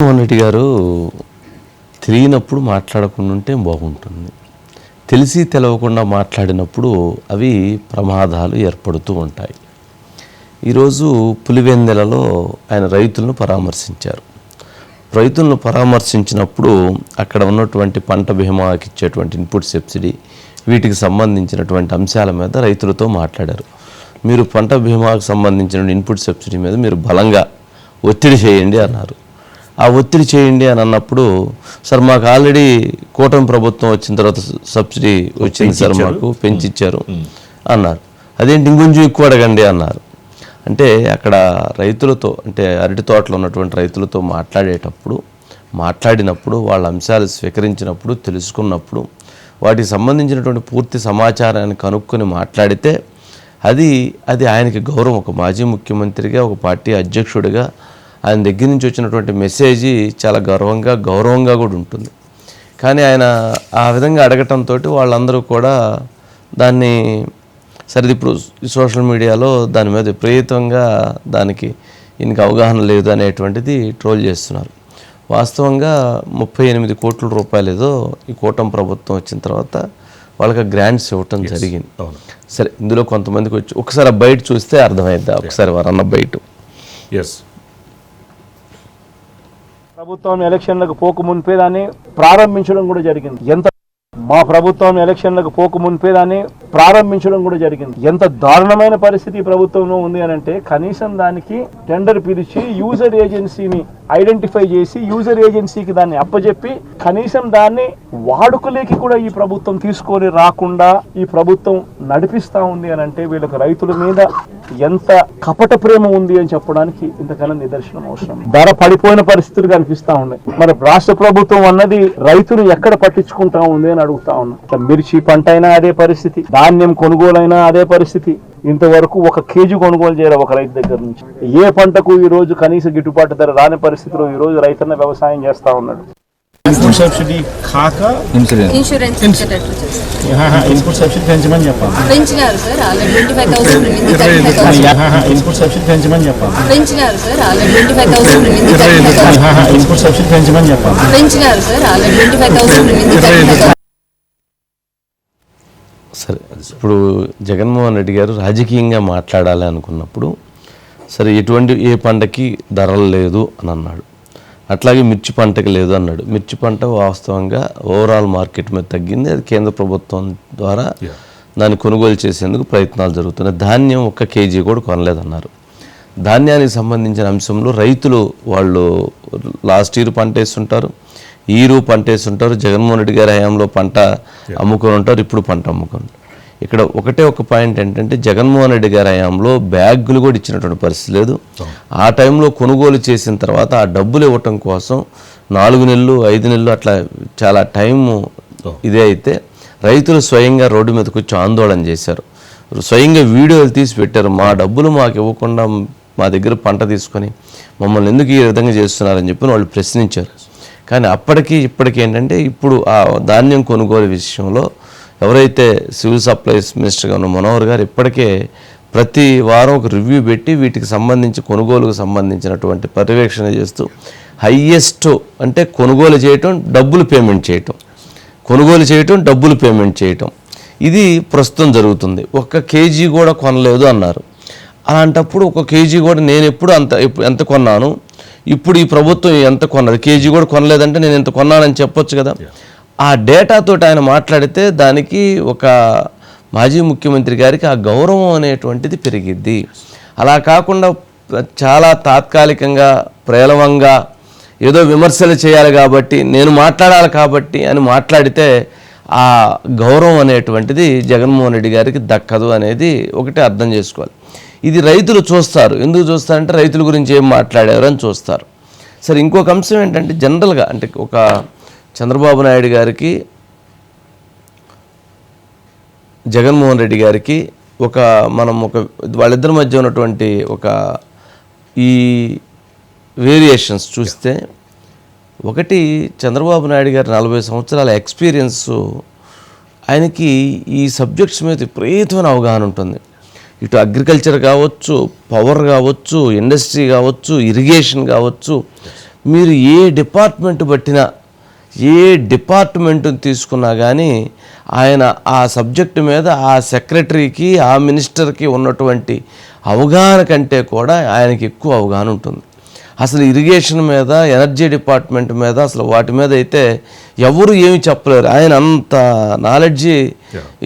జగన్మోహన్ రెడ్డి గారు తెలియనప్పుడు మాట్లాడకుండా ఉంటే బాగుంటుంది. తెలిసి తెలవకుండా మాట్లాడినప్పుడు అవి ప్రమాదాలు ఏర్పడుతూ ఉంటాయి. ఈరోజు పులివెందెలలో ఆయన రైతులను పరామర్శించారు. రైతులను పరామర్శించినప్పుడు అక్కడ ఉన్నటువంటి పంట బీమాకి ఇచ్చేటువంటి ఇన్పుట్ సబ్సిడీ వీటికి సంబంధించినటువంటి అంశాల మీద రైతులతో మాట్లాడారు. మీరు పంట బీమాకు సంబంధించిన ఇన్పుట్ సబ్సిడీ మీద మీరు బలంగా ఒత్తిడి చేయండి అన్నారు. ఆ ఒత్తిడి చేయండి అని అన్నప్పుడు సార్ మాకు ఆల్రెడీ కూటమి ప్రభుత్వం వచ్చిన తర్వాత సబ్సిడీ వచ్చింది సార్ మాకు పెంచిచ్చారు అన్నారు. అదేంటి ఇంకొంచెం ఎక్కువ అడగండి అన్నారు. అంటే అక్కడ రైతులతో అంటే అరటి తోటలో ఉన్నటువంటి రైతులతో మాట్లాడేటప్పుడు మాట్లాడినప్పుడు వాళ్ళ అంశాలు స్వీకరించినప్పుడు తెలుసుకున్నప్పుడు వాటికి సంబంధించినటువంటి పూర్తి సమాచారాన్ని కనుక్కొని మాట్లాడితే అది అది ఆయనకి గౌరవం. ఒక మాజీ ముఖ్యమంత్రిగా ఒక పార్టీ అధ్యక్షుడిగా ఆయన దగ్గర నుంచి వచ్చినటువంటి మెసేజ్ చాలా గర్వంగా గౌరవంగా కూడా ఉంటుంది. కానీ ఆయన ఆ విధంగా అడగటంతో వాళ్ళందరూ కూడా దాన్ని సరే ఇప్పుడు సోషల్ మీడియాలో దాని మీద విపరీతంగా దానికి ఈయనకి అవగాహన లేదు అనేటువంటిది ట్రోల్ చేస్తున్నారు. వాస్తవంగా ముప్పై ఎనిమిది కోట్ల రూపాయలు ఏదో ఈ కూటమి ప్రభుత్వం వచ్చిన తర్వాత వాళ్ళకి గ్రాంట్స్ ఇవ్వటం జరిగింది. సరే ఇందులో కొంతమందికి వచ్చి ఒకసారి బయట చూస్తే అర్థమైద్దా? ఒకసారి వారన్న బయట. ఎస్ ప్రభుత్వం ఎలక్షన్లకు పోక మునిపే దాన్ని ప్రారంభించడం కూడా జరిగింది. ఎంత మా ప్రభుత్వం ఎలక్షన్లకు పోక మునిపే దాన్ని ప్రారంభించడం కూడా జరిగింది. ఎంత దారుణమైన పరిస్థితి ప్రభుత్వంలో ఉంది అని అంటే కనీసం దానికి టెండర్ పిలిచి యూజర్ ఏజెన్సీని ఐడెంటిఫై చేసి యూజర్ ఏజెన్సీకి దాన్ని అప్పజెప్పి కనీసం దాన్ని వాడుకలేకి కూడా ఈ ప్రభుత్వం తీసుకొని రాకుండా ఈ ప్రభుత్వం నడిపిస్తా ఉంది అని అంటే వీళ్ళకి రైతుల మీద ఎంత కపట ప్రేమ ఉంది అని చెప్పడానికి ఇంతకన్నా నిదర్శనం అవసరం. ధర పడిపోయిన పరిస్థితులు కనిపిస్తా ఉన్నాయి. మరి రాష్ట్ర ప్రభుత్వం అన్నది రైతులు ఎక్కడ పట్టించుకుంటా ఉంది అని అడుగుతా ఉన్నా. మిర్చి పంట అయినా అదే పరిస్థితి ధాన్యం కొనుగోలైనా అదే పరిస్థితి. ఇంతవరకు ఒక కేజీ కొనుగోలు చేయాలి ఒక రైతు దగ్గర నుంచి? ఏ పంటకు ఈ రోజు కనీస గిట్టుబాటు ధర రాని పరిస్థితిలో ఈ రోజు రైతన్న వ్యవసాయం చేస్తా ఉన్నాడు? ఇన్పుట్ సబ్సిడీ కాక ఇన్సూరెన్స్. ఇన్పుట్ సబ్సిడీ పెంచమని చెప్పాలి. పెంచినారు sir already twenty five thousand ఉంది thirty five thousand. Input subsidy పెంచమని చెప్పాలి. పెంచినారు sir already twenty five thousand ఉంది thirty five thousand. Input subsidy పెంచమని చెప్పాలి. పెంచినారు sir already twenty five thousand ఉంది థర్టీ ఫైవ్ థౌసండ్ సరే ఇప్పుడు జగన్మోహన్ రెడ్డి గారు రాజకీయంగా మాట్లాడాలి అనుకున్నప్పుడు సరే ఎటువంటి ఏ పంటకి ధరలు లేదు అని అన్నాడు. అట్లాగే మిర్చి పంటకి లేదు అన్నాడు. మిర్చి పంట వాస్తవంగా ఓవరాల్ మార్కెట్ మీద తగ్గింది. అది కేంద్ర ప్రభుత్వం ద్వారా దాన్ని కొనుగోలు చేసేందుకు ప్రయత్నాలు జరుగుతున్నాయి. ధాన్యం ఒక్క కేజీ కూడా కొనలేదన్నారు. ధాన్యానికి సంబంధించిన అంశంలో రైతులు వాళ్ళు లాస్ట్ ఇయర్ పంట వేస్తుంటారు. ఈరు ఇయర్ పంట వేస్తుంటారు జగన్మోహన్ రెడ్డి గారి హయాంలో పంట అమ్ముకొని ఉంటారు. ఇప్పుడు పంట అమ్ముకొని. ఇక్కడ ఒకటే ఒక పాయింట్ ఏంటంటే జగన్మోహన్ రెడ్డి గారి హయాంలో బ్యాగులు కూడా ఇచ్చినటువంటి పరిస్థితి లేదు. ఆ టైంలో కొనుగోలు చేసిన తర్వాత ఆ డబ్బులు ఇవ్వటం కోసం నాలుగు నెలలు ఐదు నెలలు అట్లా చాలా టైము ఇదే అయితే రైతులు స్వయంగా రోడ్డు మీదకి వచ్చి ఆందోళన చేశారు. స్వయంగా వీడియోలు తీసి పెట్టారు. మా డబ్బులు మాకు ఇవ్వకుండా మా దగ్గర పంట తీసుకొని మమ్మల్ని ఎందుకు ఈ విధంగా చేస్తున్నారని చెప్పి వాళ్ళు ప్రశ్నించారు. కానీ అప్పటికి ఇప్పటికి ఏంటంటే ఇప్పుడు ఆ ధాన్యం కొనుగోలు విషయంలో ఎవరైతే సివిల్ సప్లైస్ మినిస్టర్గా ఉన్న మనోహర్ గారు ఇప్పటికే ప్రతి వారం ఒక రివ్యూ పెట్టి వీటికి సంబంధించి కొనుగోలుకు సంబంధించినటువంటి పర్యవేక్షణ చేస్తూ హయ్యెస్ట్ అంటే కొనుగోలు చేయటం డబ్బులు పేమెంట్ చేయటం. కొనుగోలు చేయటం డబ్బులు పేమెంట్ చేయటం. ఇది ప్రస్తుతం జరుగుతుంది. ఒక్క కేజీ కూడా కొనలేదు అన్నారు. అలాంటప్పుడు ఒక కేజీ కూడా నేను ఎప్పుడు అంత ఎంత కొన్నాను? ఇప్పుడు ఈ ప్రభుత్వం ఎంత కొన్నది? కేజీ కూడా కొనలేదంటే నేను ఎంత కొన్నానని చెప్పొచ్చు కదా? ఆ డేటాతో ఆయన మాట్లాడితే దానికి ఒక మాజీ ముఖ్యమంత్రి గారికి ఆ గౌరవం అనేటువంటిది పెరిగిద్ది. అలా కాకుండా చాలా తాత్కాలికంగా ప్రేలవంగా ఏదో విమర్శలు చేయాలి కాబట్టి నేను మాట్లాడాలి కాబట్టి అని మాట్లాడితే ఆ గౌరవం అనేటువంటిది జగన్మోహన్ రెడ్డి గారికి దక్కదు అనేది ఒకటి అర్థం చేసుకోవాలి. ఇది రైతులు చూస్తారు. ఎందుకు చూస్తారంటే రైతుల గురించి ఏం మాట్లాడారు అని చూస్తారు. సరే ఇంకొక అంశం ఏంటంటే జనరల్గా అంటే ఒక చంద్రబాబు నాయుడు గారికి జగన్మోహన్ రెడ్డి గారికి ఒక మనం ఒక వాళ్ళిద్దరి మధ్య ఉన్నటువంటి ఒక ఈ వేరియేషన్స్ చూస్తే ఒకటి చంద్రబాబు నాయుడు గారి నలభై సంవత్సరాల ఎక్స్పీరియన్స్ ఆయనకి ఈ సబ్జెక్ట్స్ మీద విపరీతమైన అవగాహన ఉంటుంది. ఇటు అగ్రికల్చర్ కావచ్చు పవర్ కావచ్చు ఇండస్ట్రీ కావచ్చు ఇరిగేషన్ కావచ్చు మీరు ఏ డిపార్ట్మెంట్ పట్టినా ఏ డిపార్ట్మెంట్ తీసుకున్నా కానీ ఆయన ఆ సబ్జెక్టు మీద ఆ సెక్రటరీకి ఆ మినిస్టర్కి ఉన్నటువంటి అవగాహన కంటే కూడా ఆయనకి ఎక్కువ అవగాహన ఉంటుంది. అసలు ఇరిగేషన్ మీద ఎనర్జీ డిపార్ట్మెంట్ మీద అసలు వాటి మీద అయితే ఎవరు ఏమి చెప్పలేరు. ఆయన అంత నాలెడ్జి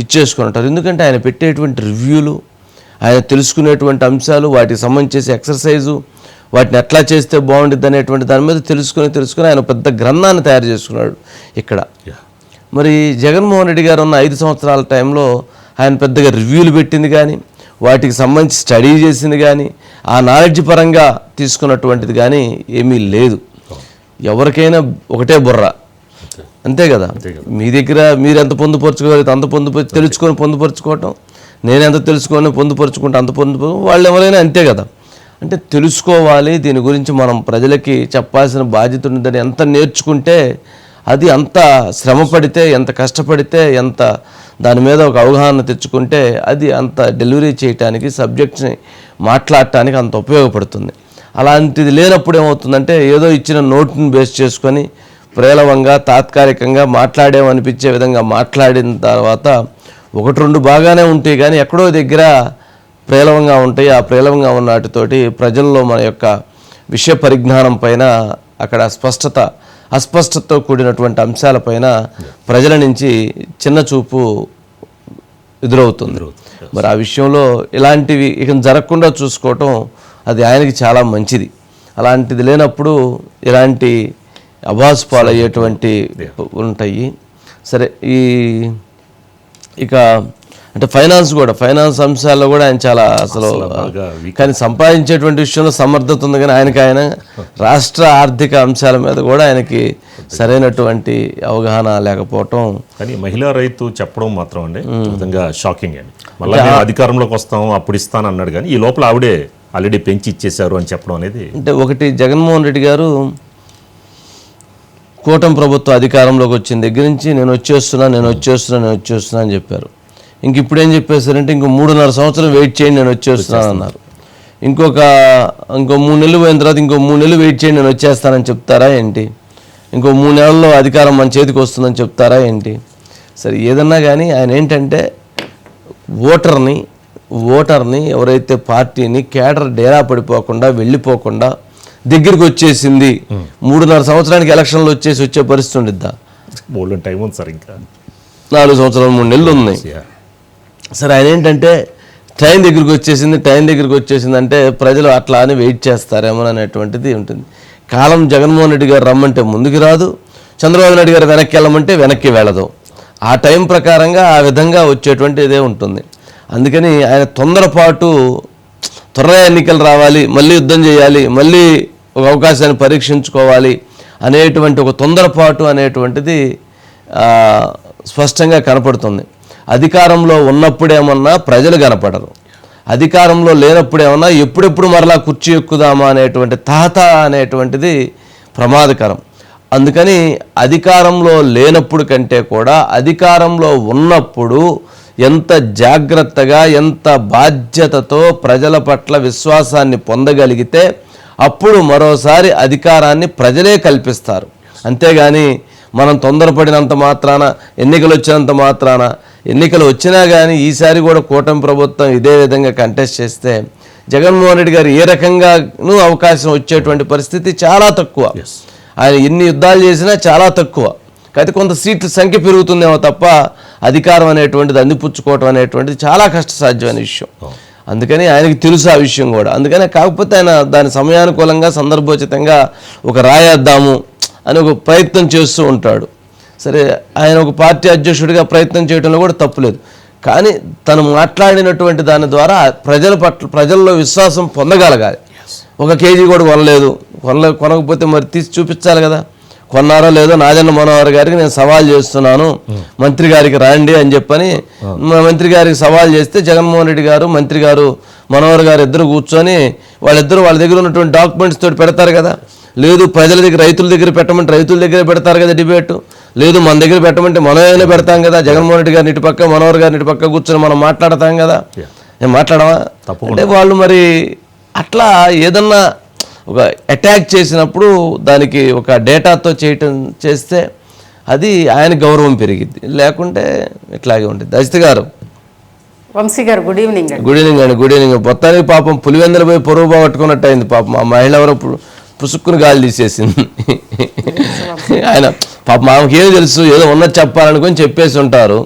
ఇచ్చేసుకుని ఉంటారు ఎందుకంటే ఆయన పెట్టేటువంటి రివ్యూలు ఆయన తెలుసుకునేటువంటి అంశాలు వాటికి సంబంధించేసి ఎక్సర్సైజు వాటిని ఎట్లా చేస్తే బాగుంటుంది అనేటువంటి దాని మీద తెలుసుకొని తెలుసుకొని ఆయన పెద్ద గ్రంథాన్ని తయారు చేసుకున్నాడు ఇక్కడ. మరి జగన్మోహన్ రెడ్డి గారు ఉన్న ఐదు సంవత్సరాల టైంలో ఆయన పెద్దగా రివ్యూలు పెట్టింది కానీ వాటికి సంబంధించి స్టడీ చేసింది కానీ ఆ నాలెడ్జ్ పరంగా తీసుకున్నటువంటిది కానీ ఏమీ లేదు. ఎవరికైనా ఒకటే బుర్ర. అంతే. కదా? మీ దగ్గర మీరు ఎంత పొందుపరుచుకోగలిగితే అంత పొందుపరు తెలుసుకొని పొందుపరుచుకోవటం నేను ఎంత తెలుసుకొని పొందుపరుచుకుంటే అంత పొందు వాళ్ళు ఎవరైనా అంతే కదా. అంటే తెలుసుకోవాలి దీని గురించి మనం ప్రజలకి చెప్పాల్సిన బాధ్యత ఉందని ఎంత నేర్చుకుంటే అది అంత శ్రమ పడితే ఎంత కష్టపడితే ఎంత దాని మీద ఒక అవగాహన తెచ్చుకుంటే అది అంత డెలివరీ చేయటానికి సబ్జెక్ట్స్ని మాట్లాడటానికి అంత ఉపయోగపడుతుంది. అలాంటిది లేనప్పుడు ఏమవుతుందంటే ఏదో ఇచ్చిన నోట్ని బేస్ చేసుకొని ప్రేలవంగా తాత్కాలికంగా మాట్లాడేమనిపించే విధంగా మాట్లాడిన తర్వాత ఒకటి రెండు బాగానే ఉంటాయి కానీ ఎక్కడో దగ్గర ప్రేలవంగా ఉంటాయి. ఆ ప్రేలవంగా ఉన్న వాటితోటి ప్రజల్లో మన యొక్క విషయ పరిజ్ఞానం పైన అక్కడ స్పష్టత అస్పష్టతతో కూడినటువంటి అంశాలపైన ప్రజల నుంచి చిన్న చూపు ఎదురవుతుంది. మరి ఆ విషయంలో ఇలాంటివి ఇక జరగకుండా చూసుకోవటం అది ఆయనకి చాలా మంచిది. అలాంటిది లేనప్పుడు ఇలాంటి అభాస్ పాలయ్యేటువంటి ఉంటాయి. సరే ఈ ఇక అంటే ఫైనాన్స్ కూడా ఫైనాన్స్ అంశాల్లో కూడా ఆయన చాలా అసలు. కానీ సంపాదించేటువంటి విషయంలో సమర్థత ఉంది కానీ ఆయనకి ఆయన రాష్ట్ర ఆర్థిక అంశాల మీద కూడా ఆయనకి సరైనటువంటి అవగాహన లేకపోవటం. కానీ మహిళా రైతు చెప్పడం మాత్రం అండి విధంగా షాకింగ్ అండి. మళ్ళీ అధికారంలోకి వస్తాం అప్పుడు ఇస్తాను అన్నాడు కానీ ఈ లోపల ఆవిడే ఆల్రెడీ పెంచి ఇచ్చేశారు అని చెప్పడం అనేది అంటే ఒకటి జగన్మోహన్ రెడ్డి గారు కూటమి ప్రభుత్వం అధికారంలోకి వచ్చిన దగ్గర నుంచి నేను వచ్చేస్తున్నా నేను వచ్చేస్తున్నా నేను వచ్చేస్తున్నా అని చెప్పారు. ఇంక ఇప్పుడు ఏం చెప్పేశారంటే ఇంకో మూడున్నర సంవత్సరం వెయిట్ చేయండి నేను వచ్చేస్తున్నాను అన్నారు. ఇంకొక ఇంకో మూడు నెలలు పోయిన తర్వాత ఇంకో మూడు నెలలు వెయిట్ చేయండి నేను వచ్చేస్తానని చెప్తారా ఏంటి? ఇంకో మూడు నెలల్లో అధికారం మన చేతికి వస్తుందని చెప్తారా ఏంటి? సరే ఏదన్నా కానీ ఆయన ఏంటంటే ఓటర్ని ఓటర్ని ఎవరైతే పార్టీని కేడర్ డేరా పడిపోకుండా వెళ్ళిపోకుండా దగ్గరికి వచ్చేసింది. మూడున్నర సంవత్సరానికి ఎలక్షన్లు వచ్చేసి వచ్చే పరిస్థితి ఉండిద్దా? బోల్డ్ టైం ఉంది సార్ ఇంకా. నాలుగు సంవత్సరాలు మూడు నెలలు ఉన్నాయి. సరే ఆయన ఏంటంటే ట్రైన్ దగ్గరికి వచ్చేసింది ట్రైన్ దగ్గరికి వచ్చేసింది అంటే ప్రజలు అట్లా అని వెయిట్ చేస్తారేమో అనేటువంటిది ఉంటుంది. కాలం జగన్మోహన్ రెడ్డి గారు రమ్మంటే ముందుకు రాదు. చంద్రబాబు నాయుడు గారు వెనక్కి వెళ్ళమంటే వెనక్కి వెళ్ళదు. ఆ టైం ప్రకారంగా ఆ విధంగా వచ్చేటువంటి ఇదే ఉంటుంది. అందుకని ఆయన తొందరపాటు త్వరగా ఎన్నికలు రావాలి మళ్ళీ యుద్ధం చేయాలి మళ్ళీ ఒక అవకాశాన్ని పరీక్షించుకోవాలి అనేటువంటి ఒక తొందరపాటు అనేటువంటిది స్పష్టంగా కనపడుతుంది. అధికారంలో ఉన్నప్పుడేమన్నా ప్రజలు కనపడరు. అధికారంలో లేనప్పుడేమన్నా ఎప్పుడెప్పుడు మరలా కుర్చీ ఎక్కుదామా అనేటువంటి తాత అనేటువంటిది ప్రమాదకరం. అందుకని అధికారంలో లేనప్పుడు కంటే కూడా అధికారంలో ఉన్నప్పుడు ఎంత జాగ్రత్తగా ఎంత బాధ్యతతో ప్రజల పట్ల విశ్వాసాన్ని పొందగలిగితే అప్పుడు మరోసారి అధికారాన్ని ప్రజలే కల్పిస్తారు. అంతేగాని మనం తొందరపడినంత మాత్రాన ఎన్నికలు వచ్చినంత మాత్రాన ఎన్నికలు వచ్చినా కానీ ఈసారి కూడా కూటమి ప్రభుత్వం ఇదే విధంగా కంటెస్ట్ చేస్తే జగన్మోహన్ రెడ్డి గారు ఏ రకంగానూ అవకాశం వచ్చేటువంటి పరిస్థితి చాలా తక్కువ. ఆయన ఎన్ని యుద్ధాలు చేసినా చాలా తక్కువ. అయితే కొంత సీట్ల సంఖ్య పెరుగుతుందేమో తప్ప అధికారం అనేటువంటిది అందిపుచ్చుకోవటం అనేటువంటిది చాలా కష్టసాధ్యమైన విషయం. అందుకని ఆయనకి తెలుసు ఆ విషయం కూడా. అందుకని కాకపోతే ఆయన దాని సమయానుకూలంగా సందర్భోచితంగా ఒక రాయేద్దాము అని ఒక ప్రయత్నం చేస్తూ ఉంటాడు. సరే ఆయన ఒక పార్టీ అధ్యక్షుడిగా ప్రయత్నం చేయడంలో కూడా తప్పులేదు కానీ తను మాట్లాడినటువంటి దాని ద్వారా ప్రజల పట్ల ప్రజల్లో విశ్వాసం పొందగలగాలి. ఒక కేజీ కూడా కొనలేదు. కొనలే కొనకపోతే మరి తీసి చూపించాలి కదా. కొన్నారో లేదో నాజన్న మనోహర్ గారికి నేను సవాల్ చేస్తున్నాను. మంత్రి గారికి రాండి అని చెప్పని మంత్రి గారికి సవాల్ చేస్తే జగన్మోహన్ రెడ్డి గారు మంత్రి గారు మనోహర్ గారు ఇద్దరు కూర్చొని వాళ్ళిద్దరు వాళ్ళ దగ్గర ఉన్నటువంటి డాక్యుమెంట్స్ తోటి పెడతారు కదా. లేదు ప్రజల దగ్గర రైతుల దగ్గర పెట్టమంటే రైతుల దగ్గర పెడతారు కదా డిబేట్. లేదు మన దగ్గర పెట్టమంటే మనమే పెడతాం కదా. జగన్మోహన్ రెడ్డి గారిని ఇటు పక్క మనోహర్ గారిని ఇటు పక్క కూర్చొని మనం మాట్లాడతాం కదా. మాట్లాడమా అంటే వాళ్ళు మరి అట్లా ఏదన్నా ఒక అటాక్ చేసినప్పుడు దానికి ఒక డేటాతో చేయటం చేస్తే అది ఆయన గౌరవం పెరిగిద్ది. లేకుంటే ఇట్లాగే ఉంటుంది అజిత్ గారు. వంశీ గారు గుడ్ ఈవినింగ్ గుడ్ ఈవినింగ్ అండి గుడ్ ఈవినింగ్ మొత్తానికి పాపం పులివెందులు పోయి పొరుగు పోగొట్టుకున్నట్టు అయింది పాపం. ఆ మహిళ ఎవరో పుసుక్కుని గాలి తీసేసింది. ఆయన పాపం ఆమెకి ఏదో తెలుసు ఏదో ఉన్నది చెప్పాలనుకొని చెప్పేసి ఉంటారు.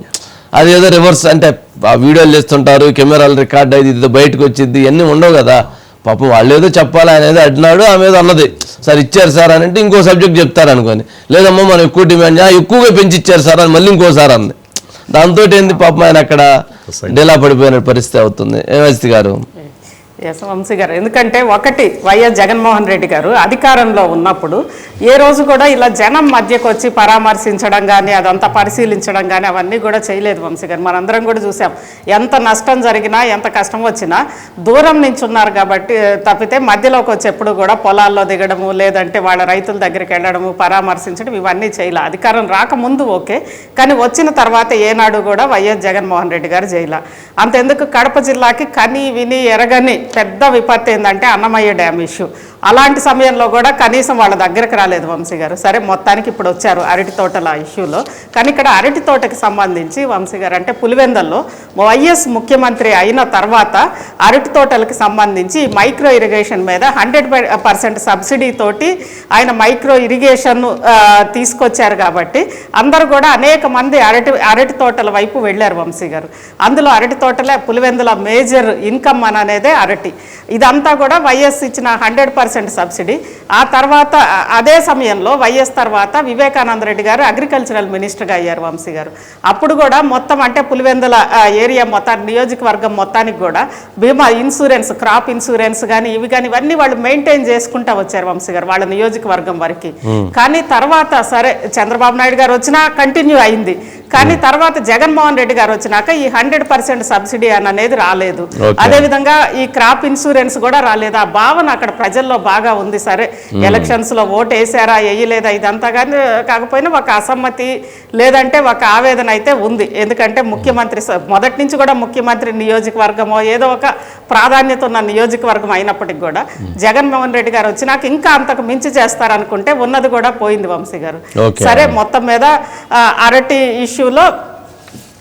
అది ఏదో రివర్స్ అంటే ఆ వీడియోలు చేస్తుంటారు కెమెరాలు రికార్డ్ అయ్యి ఇది బయటకు వచ్చింది ఇవన్నీ ఉండవు కదా. పాపం వాళ్ళు ఏదో చెప్పాలి అనేది అడినాడు ఆమె ఏదో అన్నది. సార్ ఇచ్చారు సార్ అని అంటే ఇంకో సబ్జెక్ట్ చెప్తారు అనుకోని. లేదమ్మా మనం ఎక్కువ డిమాండ్ "ఆ, ఎక్కువగా పెంచి ఇచ్చారు సార్ అని మళ్ళీ ఇంకోసారి అంది. దాంతో ఏంది పాపం ఆయన అక్కడ డేలా పడిపోయిన పరిస్థితి అవుతుంది. ఏమస్తి గారు? ఎస్ వంశీ గారు. ఎందుకంటే ఒకటి వైఎస్ జగన్మోహన్ రెడ్డి గారు అధికారంలో ఉన్నప్పుడు ఏ రోజు కూడా ఇలా జనం మధ్యకు వచ్చి పరామర్శించడం కానీ అదంతా పరిశీలించడం కానీ అవన్నీ కూడా చేయలేదు వంశీ గారు. మనందరం కూడా చూసాం. ఎంత నష్టం జరిగినా ఎంత కష్టం వచ్చినా దూరం నుంచి ఉన్నారు కాబట్టి తప్పితే మధ్యలోకి వచ్చి ఎప్పుడు కూడా పొలాల్లో దిగడము లేదంటే వాళ్ళ రైతుల దగ్గరికి వెళ్ళడము పరామర్శించడం ఇవన్నీ చేయలే. అధికారం రాకముందు ఓకే కానీ వచ్చిన తర్వాత ఏనాడు కూడా వైఎస్ జగన్మోహన్ రెడ్డి గారు చేయలే. అంతెందుకు కడప జిల్లాకి కని విని ఎరగని పెద్ద విపత్తు ఏంటంటే అన్నమయ్య డ్యామ్ ఇష్యూ. అలాంటి సమయంలో కూడా కనీసం వాళ్ళ దగ్గరకు రాలేదు వంశీ గారు. సరే మొత్తానికి ఇప్పుడు వచ్చారు అరటి తోటల ఇష్యూలో. కానీ ఇక్కడ అరటి తోటకి సంబంధించి వంశీ గారు అంటే పులివెందల్లో వైఎస్ ముఖ్యమంత్రి అయిన తర్వాత అరటి తోటలకు సంబంధించి మైక్రో ఇరిగేషన్ మీద హండ్రెడ్ పర్సెంట్ సబ్సిడీ తోటి ఆయన మైక్రో ఇరిగేషన్ తీసుకొచ్చారు కాబట్టి అందరూ కూడా అనేక మంది అరటి అరటి తోటల వైపు వెళ్ళారు వంశీ గారు. అందులో అరటి తోటలే పులివెందుల మేజర్ ఇన్కమ్ అని అనేదే అరటి. ఇదంతా కూడా వైఎస్ ఇచ్చిన హండ్రెడ్ పర్సెంట్ సబ్సిడీ. ఆ తర్వాత అదే సమయంలో వైఎస్ తర్వాత వివేకానంద రెడ్డి గారు అగ్రికల్చరల్ మినిస్టర్గా అయ్యారు వంశీ గారు. అప్పుడు కూడా మొత్తం అంటే పులివెందుల ఏరియా మొత్తం నియోజకవర్గం మొత్తానికి కూడా బీమా ఇన్సూరెన్స్ క్రాప్ ఇన్సూరెన్స్ కానీ ఇవి కానీ ఇవన్నీ వాళ్ళు మెయింటైన్ చేసుకుంటా వచ్చారు వంశీ గారు వాళ్ళ నియోజకవర్గం వరకు. కానీ తర్వాత సరే చంద్రబాబు నాయుడు గారు వచ్చినా కంటిన్యూ అయింది. కానీ తర్వాత జగన్మోహన్ రెడ్డి గారు వచ్చినాక ఈ హండ్రెడ్ పర్సెంట్ సబ్సిడీ అని అనేది రాలేదు. అదే విధంగా ఈ క్రాప్ ఇన్సూరెన్స్ కూడా రాలేదు. ఆ భావన అక్కడ ప్రజల్లో బాగా ఉంది సరే. ఎలక్షన్స్లో ఓటు వేసారా వేయలేదా ఇదంతా కానీ కాకపోయినా ఒక అసమ్మతి లేదంటే ఒక ఆవేదన అయితే ఉంది. ఎందుకంటే ముఖ్యమంత్రి మొదటి నుంచి కూడా ముఖ్యమంత్రి నియోజకవర్గమో ఏదో ఒక ప్రాధాన్యత ఉన్న నియోజకవర్గం అయినప్పటికి కూడా జగన్మోహన్ రెడ్డి గారు వచ్చినాక ఇంకా అంతకు మించి చేస్తారనుకుంటే ఉన్నది కూడా పోయింది వంశీ గారు. సరే మొత్తం మీద అరటి ఇష్యూలో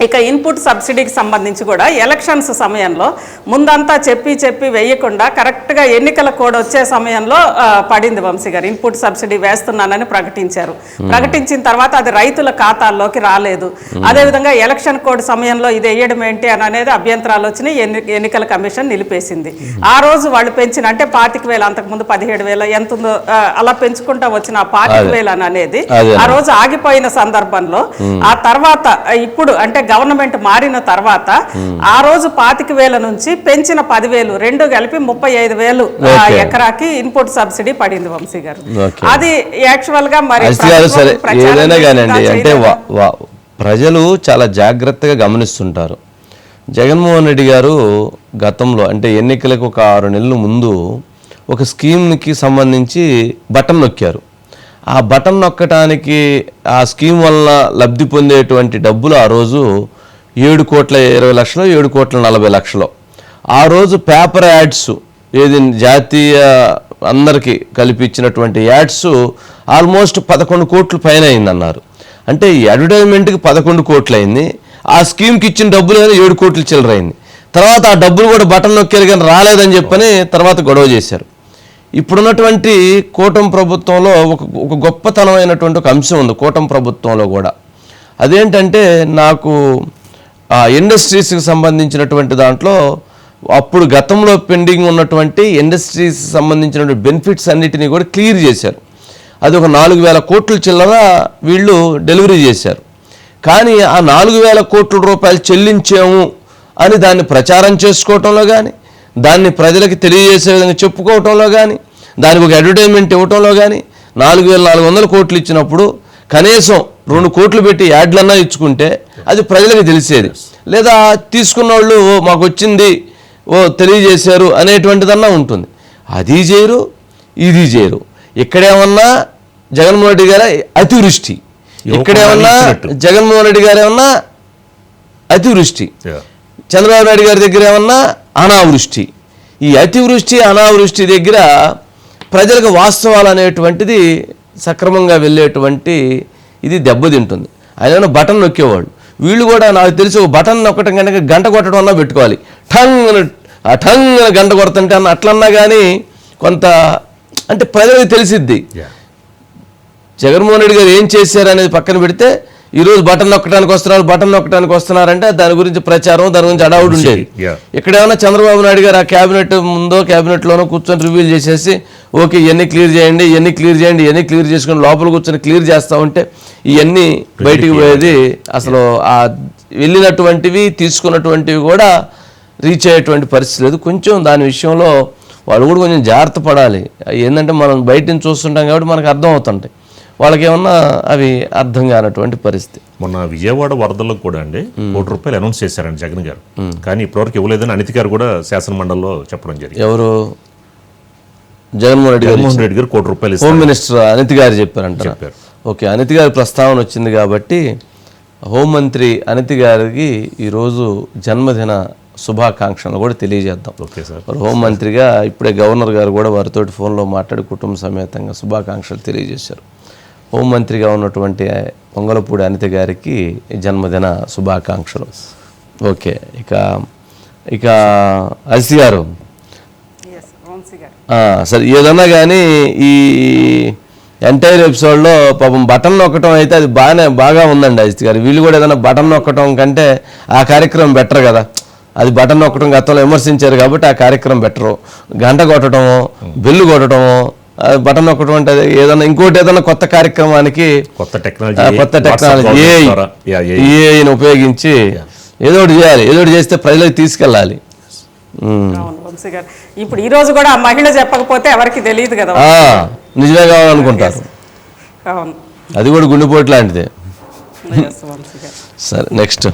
ఇక ఇన్పుట్ సబ్సిడీకి సంబంధించి కూడా ఎలక్షన్స్ సమయంలో ముందంతా చెప్పి చెప్పి వేయకుండా కరెక్ట్గా ఎన్నికల కోడ్ వచ్చే సమయంలో పడింది వంశీ గారు. ఇన్పుట్ సబ్సిడీ వేస్తున్నానని ప్రకటించారు. ప్రకటించిన తర్వాత అది రైతుల ఖాతాల్లోకి రాలేదు. అదేవిధంగా ఎలక్షన్ కోడ్ సమయంలో ఇది వేయడం ఏంటి అని అనేది అభ్యంతరాలు వచ్చినాయి ఎన్ని ఎన్నికల కమిషన్ నిలిపేసింది. ఆ రోజు వాళ్ళు పెంచిన అంటే పాతిక వేలు అంతకుముందు పదిహేడు వేల ఎంత ఉందో అలా పెంచుకుంటా వచ్చిన ఆ పాతిక. వేలు అని అనేది. ఆ రోజు ఆగిపోయిన సందర్భంలో ఆ తర్వాత ఇప్పుడు అంటే గవర్నమెంట్ మారిన తర్వాత ఆ రోజు పాతిక వేల నుంచి పెంచిన పదివేలు రెండు కలిపి ముప్పై ఐదు వేలు. ఎకరాకి ఇన్పుట్ సబ్సిడీ పడింది వంశీ గారు. అది యాక్చువల్గా మరి ఏదైనా కానివ్వండి అంటే ప్రజలు చాలా జాగ్రత్తగా గమనిస్తుంటారు జగన్మోహన్ రెడ్డి గారు గతంలో అంటే ఎన్నికలకు ఒక ఆరు నెలల ముందు ఒక స్కీమ్కి సంబంధించి బటన్ నొక్కారు ఆ బటన్ నొక్కటానికి ఆ స్కీమ్ వలన లబ్ధి పొందేటువంటి డబ్బులు ఆ రోజు ఏడు కోట్ల ఇరవై లక్షలు ఏడు కోట్ల నలభై లక్షలు. ఆ రోజు పేపర్ యాడ్స్ ఏది జాతీయ అందరికీ కలిపి ఇచ్చినటువంటి యాడ్స్ ఆల్మోస్ట్ పదకొండు కోట్ల పైన అయిందన్నారు. అంటే ఈ అడ్వర్టైజ్మెంట్కి పదకొండు కోట్లు అయింది. ఆ స్కీమ్కి ఇచ్చిన డబ్బులు ఏదో ఏడు కోట్లు చిల్లరైంది తర్వాత ఆ డబ్బులు కూడా బటన్ నొక్కారు కానీ రాలేదని చెప్పని తర్వాత గొడవ చేశారు. ఇప్పుడున్నటువంటి కూటమి ప్రభుత్వంలో ఒక ఒక గొప్పతనమైనటువంటి ఒక అంశం ఉంది కూటమి ప్రభుత్వంలో కూడా. అదేంటంటే నాకు ఆ ఇండస్ట్రీస్కి సంబంధించినటువంటి దాంట్లో అప్పుడు గతంలో పెండింగ్ ఉన్నటువంటి ఇండస్ట్రీస్ సంబంధించినటువంటి బెనిఫిట్స్ అన్నిటినీ కూడా క్లియర్ చేశారు. అది ఒక నాలుగు వేల కోట్ల చిల్లర వీళ్ళు డెలివరీ చేశారు. కానీ ఆ నాలుగు వేల కోట్ల రూపాయలు చెల్లించాము అని దాన్ని ప్రచారం చేసుకోవటంలో కానీ దాన్ని ప్రజలకు తెలియజేసే విధంగా చెప్పుకోవటంలో కానీ దానికి ఒక అడ్వర్టైజ్మెంట్ ఇవ్వటంలో కానీ నాలుగు వేల నాలుగు వందల కోట్లు ఇచ్చినప్పుడు కనీసం రెండు కోట్లు పెట్టి యాడ్లన్నా ఇచ్చుకుంటే అది ప్రజలకు తెలిసేది. లేదా తీసుకున్న వాళ్ళు "ఓ, మాకు వచ్చింది ఓ తెలియజేశారు అనేటువంటిదన్నా ఉంటుంది. అది చేయరు ఇది చేయరు. ఇక్కడేమన్నా జగన్మోహన్ రెడ్డి గారి అతివృష్టి. ఇక్కడేమన్నా. జగన్మోహన్ రెడ్డి గారు ఏమన్నా అతివృష్టి. చంద్రబాబు నాయుడు గారి దగ్గర ఏమన్నా అనావృష్టి. ఈ అతివృష్టి అనావృష్టి దగ్గర ప్రజలకు వాస్తవాలు అనేటువంటిది సక్రమంగా వెళ్ళేటువంటి ఇది దెబ్బతింటుంది. ఆయన బటన్ నొక్కేవాళ్ళు వీళ్ళు కూడా నాకు తెలిసి ఒక బటన్ నొక్కటం కనుక గంట కొట్టడం అన్నా పెట్టుకోవాలి. ఠంగ్ ఆ ఠంగ్ గంట కొడుతుంటే అన్న అట్లన్నా కానీ కొంత అంటే ప్రజలకు తెలిసిద్ది. జగన్మోహన్ రెడ్డి గారు ఏం చేశారు అనేది పక్కన పెడితే ఈరోజు బటన్ నొక్కడానికి వస్తున్నారు బటన్ నొక్కడానికి వస్తున్నారంటే దాని గురించి ప్రచారం దాని గురించి అడావుడు ఉండేది. ఇక్కడ ఏమైనా చంద్రబాబు నాయుడు గారు ఆ క్యాబినెట్ ముందో క్యాబినెట్లోనో కూర్చొని రివ్యూలు చేసేసి ఓకే ఇవన్నీ క్లియర్ చేయండి ఇవన్నీ క్లియర్ చేయండి ఇవన్నీ క్లియర్ చేసుకొని లోపల కూర్చొని క్లియర్ చేస్తా ఉంటే ఇవన్నీ బయటికి పోయేది అసలు ఆ వెళ్ళినటువంటివి తీసుకున్నటువంటివి కూడా రీచ్ అయ్యేటువంటి పరిస్థితి లేదు. కొంచెం దాని విషయంలో వాళ్ళు కూడా కొంచెం జాగ్రత్త పడాలి. ఏంటంటే మనం బయట నుంచి చూస్తుంటాం కాబట్టి మనకు అర్థం అవుతుంటాయి. వాళ్ళకి ఏమన్నా అవి అర్థం కానటువంటి పరిస్థితి. మొన్న విజయవాడ వరదలకు కూడా అండి కోటి రూపాయలు అనౌన్స్ చేశారండి జగన్ గారు. కానీ ఇప్పటివరకు ఇవ్వలేదని అనితి గారు కూడా శాసన మండలిలో చెప్పడం జరిగింది. ఎవరు? జగన్మోహన్ రెడ్డి జగన్మోహన్ రెడ్డి గారు కోటి రూపాయలు హోమ్ మినిస్టర్ అనిత్ గారు చెప్పారంట చెప్పారు. ఓకే అనిత్ గారి ప్రస్తావన వచ్చింది కాబట్టి హోంమంత్రి అనిత్ గారికి ఈరోజు జన్మదిన శుభాకాంక్షలు కూడా తెలియజేద్దాం. Okay sir. మరి హోంమంత్రిగా ఇప్పుడే గవర్నర్ గారు కూడా వారితో ఫోన్లో మాట్లాడి కుటుంబ సమేతంగా శుభాకాంక్షలు తెలియజేశారు. హోంమంత్రిగా ఉన్నటువంటి పొంగలపూడి అనిత గారికి జన్మదిన శుభాకాంక్షలు. ఓకే ఇక ఇక అజిత్ గారు. సరే ఏదన్నా కానీ ఈ ఎంటైర్ ఎపిసోడ్లో పాపం బటన్ నొక్కటం అయితే అది బాగానే బాగా ఉందండి అజిత్ గారు. వీళ్ళు కూడా ఏదైనా బటన్ నొక్కటం కంటే ఆ కార్యక్రమం బెటర్ కదా. అది బటన్ నొక్కటం గతంలో విమర్శించారు కాబట్టి ఆ కార్యక్రమం బెటరు. గంట కొట్టడము బెల్లు కొట్టడము బటన్ నొక్కటం అంటే అది ఏదైనా ఇంకోటి ఏదైనా కొత్త కార్యక్రమానికి కొత్త టెక్నాలజీ కొత్త టెక్నాలజీ ఏఐని ఉపయోగించి ఏదో ఒకటి చేయాలి ఏదో ఒకటి చేస్తే ప్రజలకు తీసుకెళ్ళాలి. ఇప్పుడు ఈ రోజు కూడా మహిళ చెప్పకపోతే ఎవరికి తెలియదు కదా ఆ, నిజమే కావాలనుకుంటారు. అవును. అది కూడా గుండెపోటు లాంటిదే. సరే నెక్స్ట్.